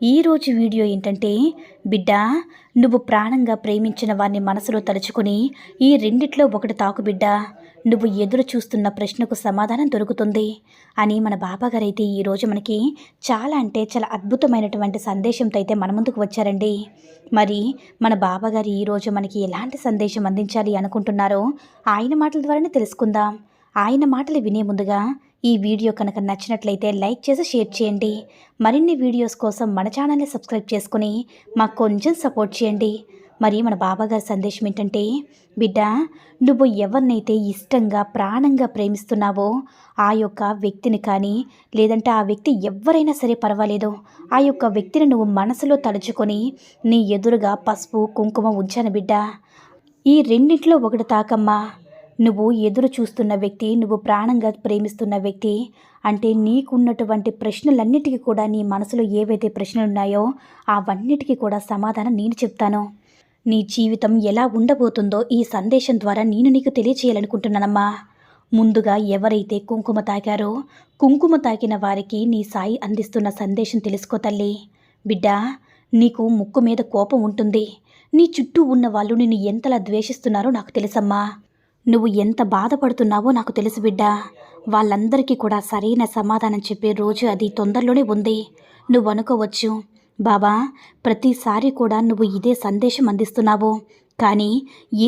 ఈరోజు వీడియో ఏంటంటే బిడ్డ నువ్వు ప్రాణంగా ప్రేమించిన వారిని మనసులో తలుచుకుని ఈ రెండిట్లో ఒకటి తాకు బిడ్డ. నువ్వు ఎదురు చూస్తున్న ప్రశ్నకు సమాధానం దొరుకుతుంది అని మన బాబాగారైతే ఈరోజు మనకి చాలా అంటే చాలా అద్భుతమైనటువంటి సందేశంతో అయితే మన ముందుకు వచ్చారండి. మరి మన బాబాగారు ఈరోజు మనకి ఎలాంటి సందేశం అందించాలి అనుకుంటున్నారో ఆయన మాటల ద్వారానే తెలుసుకుందాం. ఆయన మాటలు వినే ముందుగా ఈ వీడియో కనుక నచ్చినట్లయితే లైక్ చేసి షేర్ చేయండి. మరిన్ని వీడియోస్ కోసం మన ఛానల్ని సబ్స్క్రైబ్ చేసుకుని మాకు కొంచెం సపోర్ట్ చేయండి. మరి మన బాబాగారి సందేశం ఏంటంటే బిడ్డ నువ్వు ఎవరినైతే ఇష్టంగా ప్రాణంగా ప్రేమిస్తున్నావో ఆ యొక్క వ్యక్తిని కానీ లేదంటే ఆ వ్యక్తి ఎవరైనా సరే పర్వాలేదు. ఆ యొక్క వ్యక్తిని నువ్వు మనసులో తలుచుకొని నీ ఎదురుగా పసుపు కుంకుమ ఉంచాను బిడ్డ. ఈ రెండింటిలో ఒకటి తాకమ్మా. నువ్వు ఎదురు చూస్తున్న వ్యక్తి నువ్వు ప్రాణంగా ప్రేమిస్తున్న వ్యక్తి అంటే నీకున్నటువంటి ప్రశ్నలన్నిటికీ కూడా నీ మనసులో ఏవైతే ప్రశ్నలు ఉన్నాయో అవన్నిటికీ కూడా సమాధానం నేను చెప్తాను. నీ జీవితం ఎలా ఉండబోతుందో ఈ సందేశం ద్వారా నేను నీకు తెలియచేయాలనుకుంటున్నానమ్మా. ముందుగా ఎవరైతే కుంకుమ తాకారో కుంకుమ తాకిన వారికి నీ సాయి అందిస్తున్న సందేశం తెలుసుకో తల్లి. బిడ్డా నీకు ముక్కు మీద కోపం ఉంటుంది. నీ చుట్టూ ఉన్న వాళ్ళు నిన్ను ఎంతలా ద్వేషిస్తున్నారో నాకు తెలుసమ్మా. నువ్వు ఎంత బాధపడుతున్నావో నాకు తెలుసు బిడ్డా. వాళ్ళందరికీ కూడా సరైన సమాధానం చెప్పే రోజు అది తొందరలోనే ఉంది. నువ్వు అనుకోవచ్చు బాబా ప్రతిసారి కూడా నువ్వు ఇదే సందేశం అందిస్తున్నావు. కానీ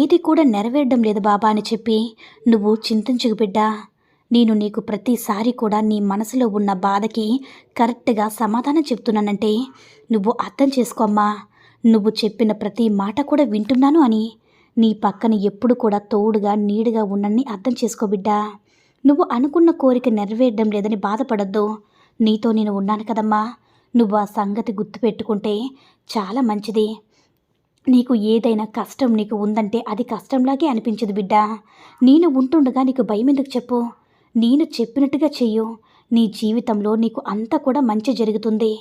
ఏది కూడా నెరవేరడం లేదు బాబా అని చెప్పి నువ్వు చింతించుకు బిడ్డా. నేను నీకు ప్రతిసారి కూడా నీ మనసులో ఉన్న బాధకి కరెక్ట్గా సమాధానం చెప్తున్నానంటే నువ్వు అర్థం చేసుకోమ్మా నువ్వు చెప్పిన ప్రతి మాట కూడా వింటున్నాను అని. నీ పక్కన ఎప్పుడు కూడా తోడుగా నీడుగా ఉన్నని అర్థం చేసుకో బిడ్డా. నువ్వు అనుకున్న కోరిక నెరవేరడం లేదని బాధపడద్దు. నీతో నేను ఉన్నాను కదమ్మా. నువ్వు ఆ సంగతి గుర్తుపెట్టుకుంటే చాలా మంచిది. నీకు ఏదైనా కష్టం నీకు ఉందంటే అది కష్టంలాగే అనిపించదు బిడ్డ. నేను ఉంటుండగా నీకు భయం ఎందుకు చెప్పు? నేను చెప్పినట్టుగా చెయ్యు. నీ జీవితంలో నీకు అంతా కూడా మంచి జరుగుతుంది.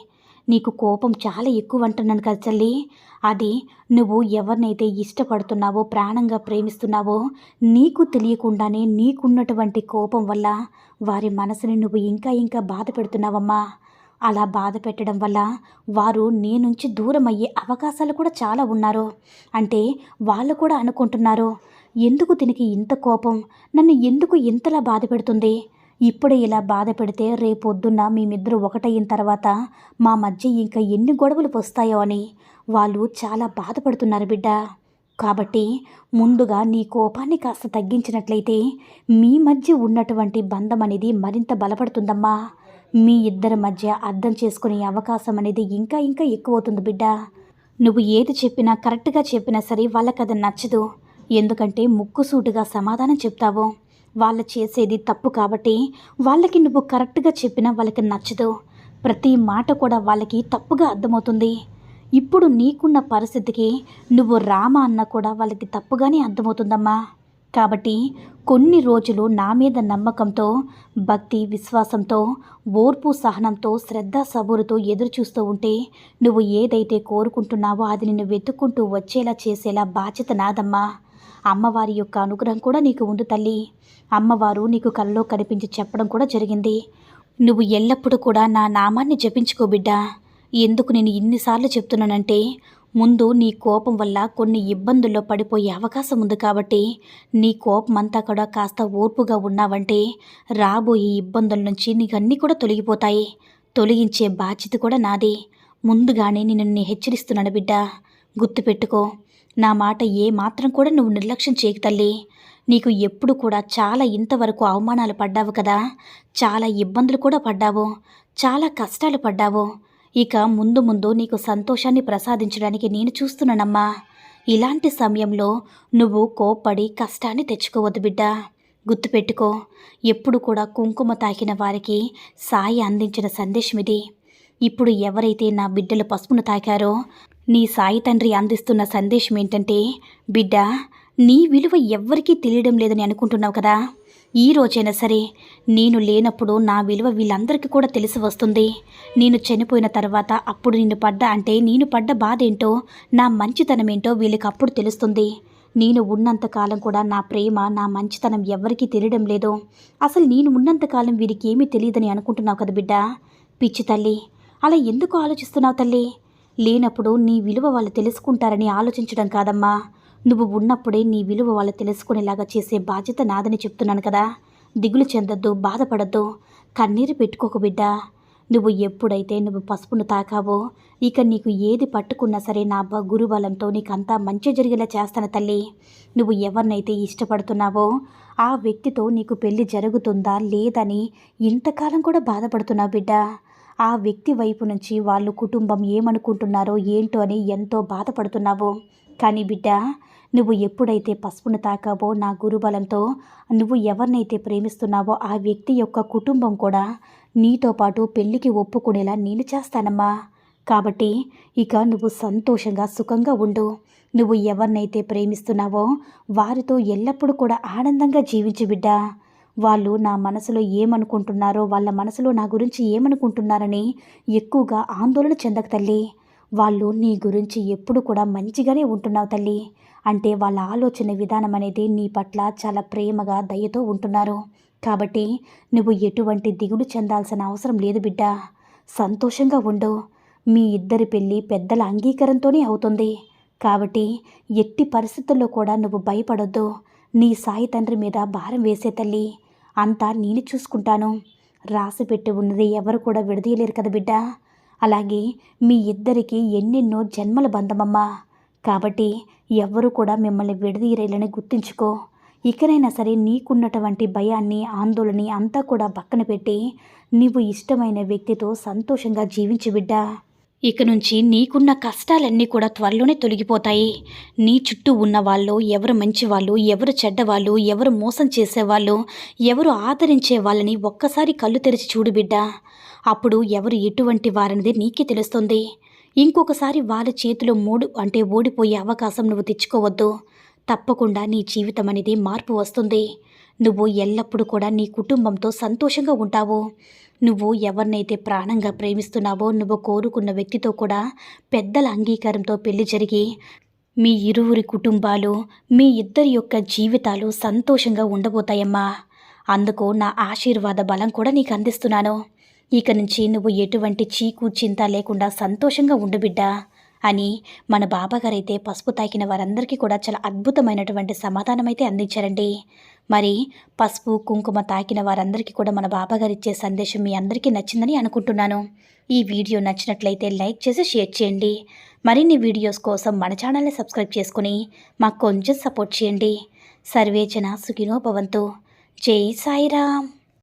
నీకు కోపం చాలా ఎక్కువ అంటున్నాను కదా తల్లి. అది నువ్వు ఎవరినైతే ఇష్టపడుతున్నావో ప్రాణంగా ప్రేమిస్తున్నావో నీకు తెలియకుండానే నీకున్నటువంటి కోపం వల్ల వారి మనసుని నువ్వు ఇంకా ఇంకా బాధ పెడుతున్నావమ్మా. అలా బాధ పెట్టడం వల్ల వారు నీ నుంచి దూరం అయ్యే అవకాశాలు కూడా చాలా ఉన్నారు. అంటే వాళ్ళు కూడా అనుకుంటున్నారు ఎందుకు దీనికి ఇంత కోపం? నన్ను ఎందుకు ఇంతలా బాధ పెడుతుంది? ఇప్పుడు ఇలా బాధ పెడితే రేపొద్దున్న మేమిద్దరు ఒకటయిన తర్వాత మా మధ్య ఇంకా ఎన్ని గొడవలు వస్తాయో అని వాళ్ళు చాలా బాధపడుతున్నారు బిడ్డ. కాబట్టి ముందుగా నీ కోపాన్ని కాస్త తగ్గించినట్లయితే మీ మధ్య ఉన్నటువంటి బంధం అనేది మరింత బలపడుతుందమ్మా. మీ ఇద్దరి మధ్య అర్థం చేసుకునే అవకాశం అనేది ఇంకా ఇంకా ఎక్కువ అవుతుంది బిడ్డ. నువ్వు ఏది చెప్పినా కరెక్ట్గా చెప్పినా సరే వాళ్ళకి అది నచ్చదు. ఎందుకంటే ముక్కుసూటుగా సమాధానం చెప్తావు. వాళ్ళు చేసేది తప్పు కాబట్టి వాళ్ళకి నువ్వు కరెక్ట్గా చెప్పినా వాళ్ళకి నచ్చదు. ప్రతి మాట కూడా వాళ్ళకి తప్పుగా అర్థమవుతుంది. ఇప్పుడు నీకున్న పరిస్థితికి నువ్వు రామ అన్న కూడా వాళ్ళకి తప్పుగానే అర్థమవుతుందమ్మా. కాబట్టి కొన్ని రోజులు నా మీద నమ్మకంతో భక్తి విశ్వాసంతో ఓర్పు సహనంతో శ్రద్ధ సబూరుతో ఎదురు చూస్తూ ఉంటే నువ్వు ఏదైతే కోరుకుంటున్నావో అది నిన్ను వెతుక్కుంటూ వచ్చేలా చేసేలా బాధ్యత నాదమ్మా. అమ్మవారి యొక్క అనుగ్రహం కూడా నీకు ఉంది తల్లి. అమ్మవారు నీకు కళ్ళలో కనిపించి చెప్పడం కూడా జరిగింది. నువ్వు ఎల్లప్పుడూ కూడా నా నామాన్ని జపించుకో బిడ్డా. ఎందుకు నేను ఇన్నిసార్లు చెప్తున్నానంటే ముందు నీ కోపం వల్ల కొన్ని ఇబ్బందుల్లో పడిపోయే అవకాశం ఉంది కాబట్టి నీ కోపం అంతా కూడా కాస్త ఓర్పుగా ఉన్నావంటే రాబోయే ఇబ్బందుల నుంచి నీకు అన్నీ కూడా తొలగిపోతాయి. తొలగించే బాధ్యత కూడా నాది. ముందుగానే నేను నిన్ను హెచ్చరిస్తున్నాను బిడ్డ. గుర్తుపెట్టుకో నా మాట ఏ మాత్రం కూడా నువ్వు నిర్లక్ష్యం చేయకు తల్లి. నీకు ఎప్పుడు కూడా చాలా ఇంతవరకు అవమానాలు పడ్డావు కదా. చాలా ఇబ్బందులు కూడా పడ్డావు. చాలా కష్టాలు పడ్డావు. ఇక ముందు ముందు నీకు సంతోషాన్ని ప్రసాదించడానికి నేను చూస్తున్నానమ్మా. ఇలాంటి సమయంలో నువ్వు కోప్పడి కష్టాన్ని తెచ్చుకోవద్దు బిడ్డ. గుర్తుపెట్టుకో ఎప్పుడు కూడా కుంకుమ తాకిన వారికి సాయి అందించిన సందేశం ఇది ఇప్పుడు ఎవరైతే నా బిడ్డలు పసుపును తాకారో నీ సాయి తండ్రి అందిస్తున్న సందేశం ఏంటంటే బిడ్డ నీ విలువ ఎవ్వరికీ తెలియడం లేదని అనుకుంటున్నావు కదా. ఈ రోజైనా సరే నేను లేనప్పుడు నా విలువ వీళ్ళందరికీ కూడా తెలిసి వస్తుంది. నేను చనిపోయిన తర్వాత అప్పుడు నిన్ను పడ్డ అంటే నేను పడ్డ బాధ ఏంటో నా మంచితనం ఏంటో వీళ్ళకి అప్పుడు తెలుస్తుంది. నేను ఉన్నంతకాలం కూడా నా ప్రేమ నా మంచితనం ఎవరికీ తెలియడం లేదు. అసలు నేను ఉన్నంతకాలం వీరికి ఏమీ తెలియదని అనుకుంటున్నావు కదా బిడ్డ. పిచ్చి తల్లి అలా ఎందుకు ఆలోచిస్తున్నావు తల్లి? లేనప్పుడు నీ విలువ వాళ్ళు తెలుసుకుంటారని ఆలోచించడం కాదమ్మా. నువ్వు ఉన్నప్పుడే నీ విలువ వాళ్ళు తెలుసుకునేలాగా చేసే బాధ్యత నాదని చెప్తున్నాను కదా. దిగులు చెందొద్దు బాధపడద్దు. కన్నీరు పెట్టుకోకు బిడ్డ. నువ్వు ఎప్పుడైతే నువ్వు పసుపును తాకావో ఇక నీకు ఏది పట్టుకున్నా సరే నా అబ్బా గురుబలంతో నీకంతా మంచి జరిగేలా చేస్తాను తల్లి. నువ్వు ఎవరినైతే ఇష్టపడుతున్నావో ఆ వ్యక్తితో నీకు పెళ్ళి జరుగుతుందా లేదని ఇంతకాలం కూడా బాధపడుతున్నావు బిడ్డ. ఆ వ్యక్తి వైపు నుంచి వాళ్ళు కుటుంబం ఏమనుకుంటున్నారో ఏంటో అని ఎంతో బాధపడుతున్నావు. కానీ బిడ్డ నువ్వు ఎప్పుడైతే పసుపును తాకావో నా గురుబలంతో నువ్వు ఎవరినైతే ప్రేమిస్తున్నావో ఆ వ్యక్తి యొక్క కుటుంబం కూడా నీతో పాటు పెళ్ళికి ఒప్పుకునేలా నేను చేస్తానమ్మా. కాబట్టి ఇక నువ్వు సంతోషంగా సుఖంగా ఉండు. నువ్వు ఎవరినైతే ప్రేమిస్తున్నావో వారితో ఎల్లప్పుడూ కూడా ఆనందంగా జీవించు బిడ్డ. వాళ్ళు నా మనసులో ఏమనుకుంటున్నారో వాళ్ళ మనసులో నా గురించి ఏమనుకుంటున్నారని ఎక్కువగా ఆందోళన చెందక తల్లి. వాళ్ళు నీ గురించి ఎప్పుడు కూడా మంచిగానే ఉంటున్నావు తల్లి. అంటే వాళ్ళ ఆలోచన విధానం అనేది నీ పట్ల చాలా ప్రేమగా దయతో ఉంటున్నారు. కాబట్టి నువ్వు ఎటువంటి దిగులు చెందాల్సిన అవసరం లేదు బిడ్డ. సంతోషంగా ఉండు. మీ ఇద్దరి పెళ్ళి పెద్దల అంగీకారంతోనే అవుతుంది. కాబట్టి ఎట్టి పరిస్థితుల్లో కూడా నువ్వు భయపడొద్దు. నీ సాయి తండ్రి మీద భారం వేసే తల్లి. అంతా నేను చూసుకుంటాను. రాసి పెట్టి ఉన్నది ఎవరు కూడా విడదీయలేరు కదా బిడ్డ. అలాగే మీ ఇద్దరికి ఎన్నెన్నో జన్మల బంధమమ్మా. కాబట్టి ఎవ్వరూ కూడా మిమ్మల్ని విడదీయలేని గుర్తుంచుకో. ఇకనైనా సరే నీకున్నటువంటి భయాన్ని ఆందోళన అంతా కూడా పక్కన పెట్టి నీవు ఇష్టమైన వ్యక్తితో సంతోషంగా జీవించు బిడ్డా. ఇక నుంచి నీకున్న కష్టాలన్నీ కూడా త్వరలోనే తొలగిపోతాయి. నీ చుట్టూ ఉన్న వాళ్ళు ఎవరు మంచివాళ్ళు ఎవరు చెడ్డవాళ్ళు ఎవరు మోసం చేసేవాళ్ళు ఎవరు ఆదరించే వాళ్ళని ఒక్కసారి కళ్ళు తెరిచి చూడు బిడ్డ. అప్పుడు ఎవరు ఎటువంటి వారనేది నీకే తెలుస్తుంది. ఇంకొకసారి వాళ్ళ చేతిలో మూడు అంటే ఓడిపోయే అవకాశం నువ్వు తెచ్చుకోవద్దు. తప్పకుండా నీ జీవితం అనేది మార్పు వస్తుంది. నువ్వు ఎల్లప్పుడూ కూడా నీ కుటుంబంతో సంతోషంగా ఉంటావు. నువ్వు ఎవరినైతే ప్రాణంగా ప్రేమిస్తున్నావో నువ్వు కోరుకున్న వ్యక్తితో కూడా పెద్దల అంగీకారంతో పెళ్ళి జరిగి మీ ఇరువురి కుటుంబాలు మీ ఇద్దరి యొక్క జీవితాలు సంతోషంగా ఉండబోతాయమ్మా. అందుకు నా ఆశీర్వాద బలం కూడా నీకు అందిస్తున్నాను. ఇక నుంచి నువ్వు ఎటువంటి చీకు చింత లేకుండా సంతోషంగా ఉండు బిడ్డా. అని మన బాబాగారైతే పసుపు తాకిన వారందరికీ కూడా చాలా అద్భుతమైనటువంటి సమాధానం అయితే అందించారండి. మరి పసుపు కుంకుమ తాకిన వారందరికీ కూడా మన బాబాగారు ఇచ్చే సందేశం మీ అందరికీ నచ్చిందని అనుకుంటున్నాను. ఈ వీడియో నచ్చినట్లయితే లైక్ చేసి షేర్ చేయండి. మరిన్ని వీడియోస్ కోసం మన ఛానల్ని సబ్స్క్రైబ్ చేసుకుని మాకు కొంచెం సపోర్ట్ చేయండి. సర్వేచన సుఖినో భవంతు. జై సాయిరామ్.